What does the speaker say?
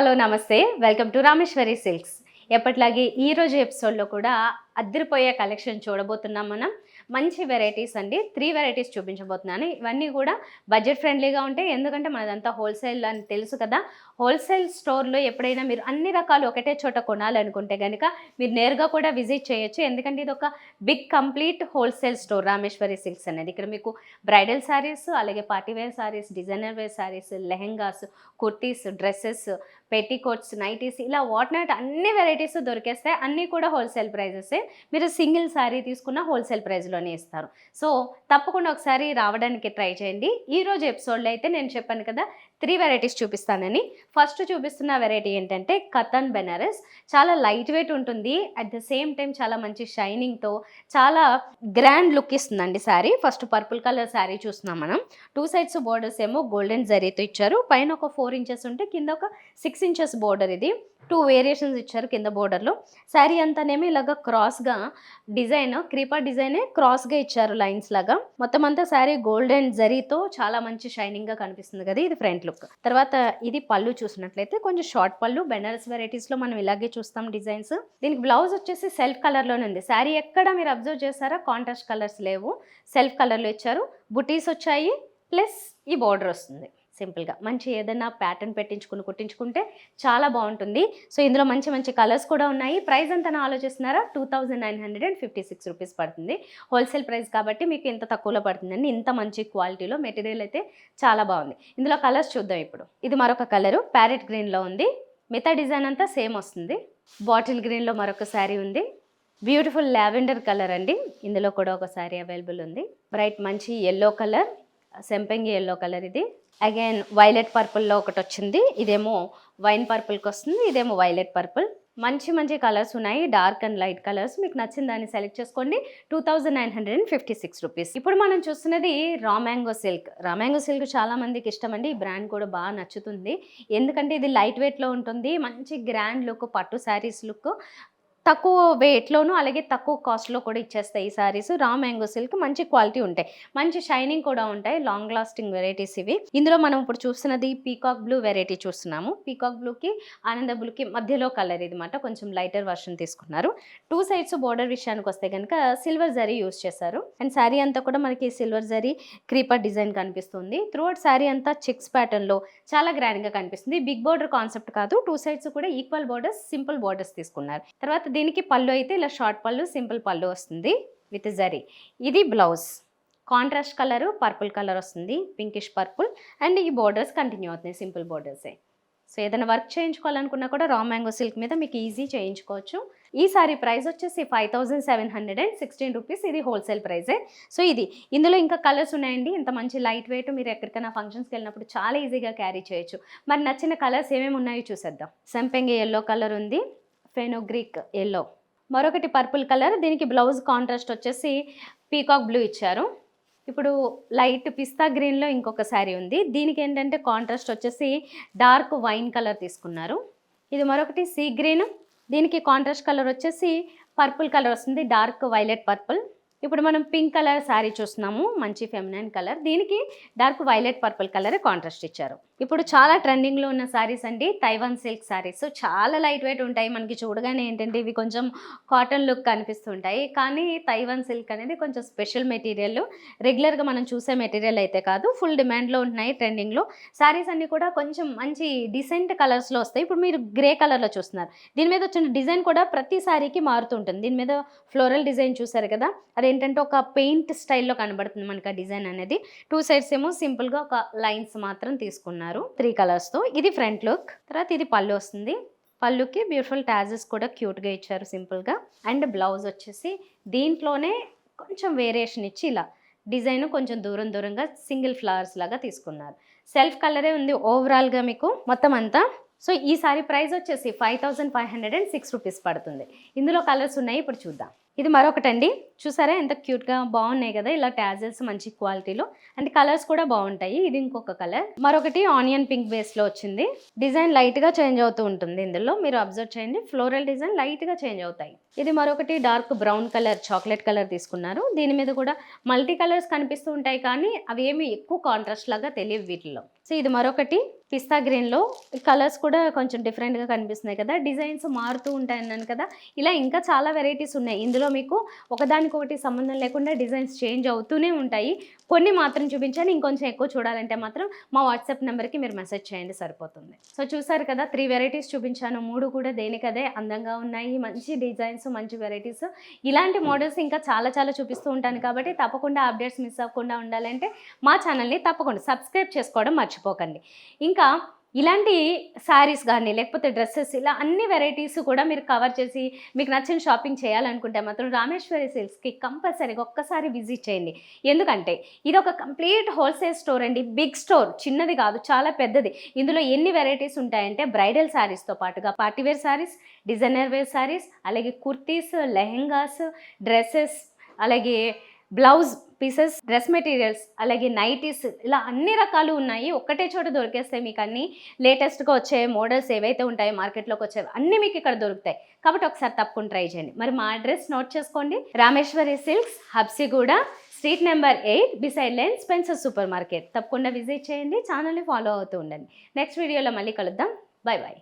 Hello నమస్తే. Welcome to Rameshwari silks. ఎప్పట్లాగే ఈ రోజు ఎపిసోడ్లో కూడా అద్దరిపోయే కలెక్షన్ చూడబోతున్నాం మనం. మంచి వెరైటీస్ అండి. త్రీ వెరైటీస్ చూపించబోతున్నాను. ఇవన్నీ కూడా బడ్జెట్ ఫ్రెండ్లీగా ఉంటాయి. ఎందుకంటే మనదంతా హోల్సేల్ అని తెలుసు కదా. హోల్సేల్ స్టోర్లో ఎప్పుడైనా మీరు అన్ని రకాలు ఒకటే చోట కొనాలనుకుంటే కనుక మీరు నేరుగా కూడా విజిట్ చేయొచ్చు. ఎందుకంటే ఇది ఒక big complete wholesale store Rameshwari silks అనేది. ఇక్కడ మీకు బ్రైడల్ శారీస్ అలాగే party wear sarees designer wear sarees lehengas kurtis dresses petticoats nighties ఇలా వాట్ నాట్ అన్ని వెరైటీస్ దొరికేస్తాయి. అన్నీ కూడా హోల్సేల్ ప్రైజెసే మీరు సింగిల్ శారీ తీసుకున్న హోల్సేల్ ప్రైస్లోనే ఇస్తారు. సో తప్పకుండా ఒకసారి రావడానికి ట్రై చేయండి. ఈరోజు ఎపిసోడ్లో అయితే నేను చెప్పాను కదా త్రీ వెరైటీస్ చూపిస్తానని. ఫస్ట్ చూపిస్తున్న వెరైటీ ఏంటంటే కతన్ బెనారస్. చాలా లైట్ వెయిట్ ఉంటుంది. అట్ ద సేమ్ టైం చాలా మంచి షైనింగ్తో చాలా గ్రాండ్ లుక్ ఇస్తుందండి sari first purple colour sari చూస్తున్నాం మనం. టూ సైడ్స్ బోర్డర్స్ ఏమో గోల్డెన్ జరీతో ఇచ్చారు. పైన ఒక ఫోర్ ఇంచెస్ ఉంటే కింద ఒక సిక్స్ ఇంచెస్ బోర్డర్ ఇది. టూ వేరియేషన్స్ ఇచ్చారు కింద బోర్డర్లో శారీ అంతానేమో ఇలాగ క్రాస్గా డిజైన్ క్రీపా డిజైనే క్రాస్గా ఇచ్చారు లైన్స్ లాగా. మొత్తం అంతా శారీ గోల్డెన్ జరీతో చాలా మంచి షైనింగ్గా కనిపిస్తుంది కదా ఇది ఫ్రంట్ లుక్ తర్వాత ఇది పళ్ళు చూసినట్లయితే కొంచెం షార్ట్ పళ్ళు బెనారస్ వెరైటీస్లో మనం ఇలాగే చూస్తాం డిజైన్స్ దీనికి బ్లౌజ్ వచ్చేసి సెల్ఫ్ కలర్లోనే ఉంది. శారీ ఎక్కడ మీరు అబ్జర్వ్ చేస్తారా కాంట్రాస్ట్ కలర్స్ లేవు. సెల్ఫ్ కలర్లో ఇచ్చారు. బుటీస్ వచ్చాయి. ప్లస్ ఈ బార్డర్ వస్తుంది. సింపుల్గా. మంచి ఏదైనా ప్యాటర్న్ పెట్టించుకుని కుట్టించుకుంటే చాలా బాగుంటుంది. సో ఇందులో మంచి మంచి కలర్స్ కూడా ఉన్నాయి. ప్రైస్ ఎంత ఆలోచిస్తున్నారా? Two thousand nine hundred and fifty six rupees పడుతుంది. హోల్సేల్ ప్రైస్ కాబట్టి మీకు ఇంత తక్కువలో పడుతుందండి. ఇంత మంచి క్వాలిటీలో మెటీరియల్ అయితే చాలా బాగుంది. ఇందులో కలర్స్ చూద్దాం ఇప్పుడు. ఇది మరొక కలరు. ప్యారెట్ గ్రీన్లో ఉంది. మిగతా డిజైన్ అంతా సేమ్ వస్తుంది. బాటిల్ గ్రీన్లో మరొక శారీ ఉంది. బ్యూటిఫుల్ లావెండర్ కలర్ అండి. ఇందులో కూడా ఒక శారీ అవైలబుల్ ఉంది. బ్రైట్ మంచి ఎల్లో కలర్. సెంపెంగి ఎల్లో కలర్ ఇది. అగైన్ వైలెట్ పర్పుల్లో ఒకటి వచ్చింది. ఇదేమో వైన్ పర్పుల్కి వస్తుంది. ఇదేమో వైలెట్ పర్పుల్ మంచి మంచి కలర్స్ ఉన్నాయి. డార్క్ అండ్ లైట్ కలర్స్ మీకు నచ్చిన దాన్ని సెలెక్ట్ చేసుకోండి. Two thousand nine hundred and fifty six rupees ఇప్పుడు మనం చూస్తున్నది రా మ్యాంగో సిల్క్ రామ్యాంగో సిల్క్ చాలామందికి ఇష్టం అండి ఈ బ్రాండ్ కూడా బాగా నచ్చుతుంది. ఎందుకంటే ఇది లైట్ వెయిట్లో ఉంటుంది. మంచి గ్రాండ్ లుక్ పట్టు శారీస్ లుక్ తక్కువ వెయిట్లోను అలాగే తక్కువ కాస్ట్లో కూడా ఇచ్చేస్తాయి ఈ సారీస్. రా మ్యాంగో సిల్క్ మంచి క్వాలిటీ ఉంటాయి. మంచి షైనింగ్ కూడా ఉంటాయి. లాంగ్ లాస్టింగ్ వెరైటీస్ ఇవి. ఇందులో మనం ఇప్పుడు చూస్తున్నది పీకాక్ బ్లూ వెరైటీ చూస్తున్నాము. పీకాక్ బ్లూకి ఆనంద బ్లూకి మధ్యలో కలర్ ఇది మాట కొంచెం లైటర్ వర్షన్ తీసుకున్నారు. టూ సైడ్స్ బోర్డర్ విషయానికి వస్తే కనుక సిల్వర్ జరీ యూస్ చేశారు. అండ్ శారీ అంతా కూడా మనకి సిల్వర్ జరీ క్రీపర్ డిజైన్ కనిపిస్తుంది. త్రూ అవుట్ శారీ అంతా చెక్స్ ప్యాటర్న్లో చాలా గ్రాండ్గా కనిపిస్తుంది. బిగ్ బోర్డర్ కాన్సెప్ట్ కాదు. టూ సైడ్స్ కూడా ఈక్వల్ బోర్డర్స్ సింపుల్ బోర్డర్స్ తీసుకున్నారు. తర్వాత దీనికి పళ్ళు అయితే ఇలా షార్ట్ పళ్ళు సింపుల్ పళ్ళు వస్తుంది విత్ జరీ. ఇది blouse. Contrast colour purple colour వస్తుంది పింకిష్ పర్పుల్ అండ్ ఈ బోర్డర్స్ కంటిన్యూ అవుతున్నాయి సింపుల్ బోర్డర్సే సో ఏదైనా వర్క్ చేయించుకోవాలనుకున్నా కూడా రా మ్యాంగో సిల్క్ మీద మీకు ఈజీ చేయించుకోవచ్చు. ఈ సారీ ప్రైస్ వచ్చేసి five thousand seven hundred and sixteen rupees ఇది హోల్సేల్ ప్రైజే సో ఇది. ఇందులో ఇంకా కలర్స్ ఉన్నాయండి. ఇంత మంచి లైట్ వెయిట్ మీరు ఎక్కడికైనా ఫంక్షన్స్కి వెళ్ళినప్పుడు చాలా ఈజీగా క్యారీ చేయొచ్చు. మరి నచ్చిన కలర్స్ ఏమేమి ఉన్నాయో చూసేద్దాం. సంపెంగి ఎల్లో కలర్ ఉంది. ఫెనోగ్రీక్ ఎల్లో మరొకటి పర్పుల్ కలర్ దీనికి బ్లౌజ్ కాంట్రాస్ట్ వచ్చేసి పీకాక్ బ్లూ ఇచ్చారు. ఇప్పుడు లైట్ పిస్తా గ్రీన్లో ఇంకొక శారీ ఉంది. దీనికి ఏంటంటే కాంట్రాస్ట్ వచ్చేసి డార్క్ వైన్ కలర్ తీసుకున్నారు. ఇది మరొకటి సీ గ్రీన్ దీనికి కాంట్రాస్ట్ కలర్ వచ్చేసి పర్పుల్ కలర్ వస్తుంది డార్క్ వైలెట్ పర్పుల్ ఇప్పుడు మనం పింక్ కలర్ శారీ చూస్తున్నాము మంచి ఫెమినైన్ కలర్ దీనికి dark violet purple colour contrast ఇచ్చారు. ఇప్పుడు చాలా ట్రెండింగ్లో ఉన్న శారీస్ అండి తైవాన్ సిల్క్ శారీస్ చాలా లైట్ వెయిట్ ఉంటాయి. మనకి చూడగానే ఏంటంటే ఇవి కొంచెం కాటన్ లుక్ కనిపిస్తుంటాయి. కానీ తైవాన్ సిల్క్ అనేది కొంచెం స్పెషల్ మెటీరియల్. రెగ్యులర్గా మనం చూసే మెటీరియల్ అయితే కాదు. ఫుల్ డిమాండ్లో ఉన్నాయి ట్రెండింగ్లో. శారీస్ అన్ని కూడా కొంచెం మంచి డిసెంట్ కలర్స్లో వస్తాయి. ఇప్పుడు మీరు గ్రే కలర్లో చూస్తున్నారు. దీని మీద వచ్చిన డిజైన్ కూడా ప్రతి శారీకి మారుతుంటుంది. దీని మీద ఫ్లోరల్ డిజైన్ చూసారు కదా? అదేంటంటే ఒక పెయింట్ స్టైల్లో కనబడుతుంది మనకి ఆ డిజైన్ అనేది. టూ సైడ్స్ ఏమో సింపుల్గా ఒక లైన్స్ మాత్రం తీసుకున్నారు. త్రీ కలర్స్తో ఇది ఫ్రంట్ లుక్ తర్వాత ఇది పళ్ళు వస్తుంది. పళ్ళుకి బ్యూటిఫుల్ ట్యాజెస్ కూడా క్యూట్గా ఇచ్చారు సింపుల్గా అండ్ బ్లౌజ్ వచ్చేసి దీంట్లోనే కొంచెం వేరియేషన్ ఇచ్చి ఇలా డిజైన్ కొంచెం దూరం దూరంగా సింగిల్ ఫ్లవర్స్ లాగా తీసుకున్నారు. సెల్ఫ్ కలరే ఉంది ఓవరాల్గా మీకు మొత్తం అంతా. సో ఈసారి ప్రైస్ వచ్చేసి five thousand five hundred and six rupees పడుతుంది. ఇందులో కలర్స్ ఉన్నాయి ఇప్పుడు చూద్దాం. ఇది మరొకటండి. చూసారా ఎంత క్యూట్గా బాగున్నాయి కదా ఇలా ట్యాజల్స్ మంచి క్వాలిటీలో. అండ్ కలర్స్ కూడా బాగుంటాయి. ఇది ఇంకొక కలర్. మరొకటి ఆనియన్ పింక్ బేస్లో వచ్చింది. డిజైన్ లైట్గా చేంజ్ అవుతూ ఉంటుంది ఇందులో. మీరు అబ్జర్వ్ చేయండి. ఫ్లోరల్ డిజైన్ లైట్గా చేంజ్ అవుతాయి. ఇది మరొకటి dark brown colour chocolate colour తీసుకున్నారు. దీని మీద కూడా మల్టీ కలర్స్ కనిపిస్తూ ఉంటాయి కానీ అవి ఏమి ఎక్కువ కాంట్రాస్ట్ లాగా తెలియవు వీటిలో. సో ఇది మరొకటి. పిస్తా గ్రీన్లో కలర్స్ కూడా కొంచెం డిఫరెంట్గా కనిపిస్తున్నాయి కదా. డిజైన్స్ మారుతూ ఉంటాయి అన్నాను కదా. ఇలా ఇంకా చాలా వెరైటీస్ ఉన్నాయి. ఇందులో మీకు ఒకదానికొకటి సంబంధం లేకుండా డిజైన్స్ చేంజ్ అవుతూనే ఉంటాయి. కొన్ని మాత్రం చూపించాను ఇంకొంచెం ఎక్కువ చూడాలంటే మాత్రం మా వాట్సాప్ నెంబర్కి మీరు మెసేజ్ చేయండి సరిపోతుంది. సో చూసారు కదా త్రీ వెరైటీస్ చూపించాను మూడు కూడా దేనికదే అందంగా ఉన్నాయి మంచి డిజైన్స్ మంచి వెరైటీస్. ఇలాంటి మోడల్స్ ఇంకా చాలా చాలా చూపిస్తూ ఉంటాను కాబట్టి తప్పకుండా అప్డేట్స్ మిస్ అవ్వకుండా ఉండాలంటే మా ఛానల్ని తప్పకుండా సబ్స్క్రైబ్ చేసుకోవడం మర్చిపోకండి. ఇంకా ఇలాంటి శారీస్ కానీ లేకపోతే డ్రెస్సెస్ ఇలా అన్ని వెరైటీస్ కూడా మీరు కవర్ చేసి మీకు నచ్చిన షాపింగ్ చేయాలనుకుంటే మాత్రం రామేశ్వరి సిల్క్స్కి కంపల్సరీగా ఒక్కసారి విజిట్ చేయండి. ఎందుకంటే ఇది ఒక కంప్లీట్ హోల్సేల్ స్టోర్ అండి. బిగ్ స్టోర్ చిన్నది కాదు చాలా పెద్దది. ఇందులో ఎన్ని వెరైటీస్ ఉంటాయంటే బ్రైడల్ శారీస్తో పాటుగా party wear saris designer wear saris అలాగే కుర్తీస్ లెహెంగాస్ డ్రెస్సెస్ అలాగే బ్లౌజ్ పీసెస్ డ్రెస్ మెటీరియల్స్ అలాగే నైటీస్ ఇలా అన్ని రకాలు ఉన్నాయి. ఒక్కటే చోట దొరికేస్తాయి మీకు అన్ని. లేటెస్ట్గా వచ్చే మోడల్స్ ఏవైతే ఉంటాయో మార్కెట్లోకి వచ్చేవి అన్నీ మీకు ఇక్కడ దొరుకుతాయి. కాబట్టి ఒకసారి తప్పకుండా ట్రై చేయండి. మరి మా అడ్రస్ నోట్ చేసుకోండి. Rameshwari silks Habsiguda street number eight beside lane Spencer super market. తప్పకుండా విజిట్ చేయండి. ఛానల్ని ఫాలో అవుతూ ఉండండి. నెక్స్ట్ వీడియోలో మళ్ళీ కలుద్దాం. Bye bye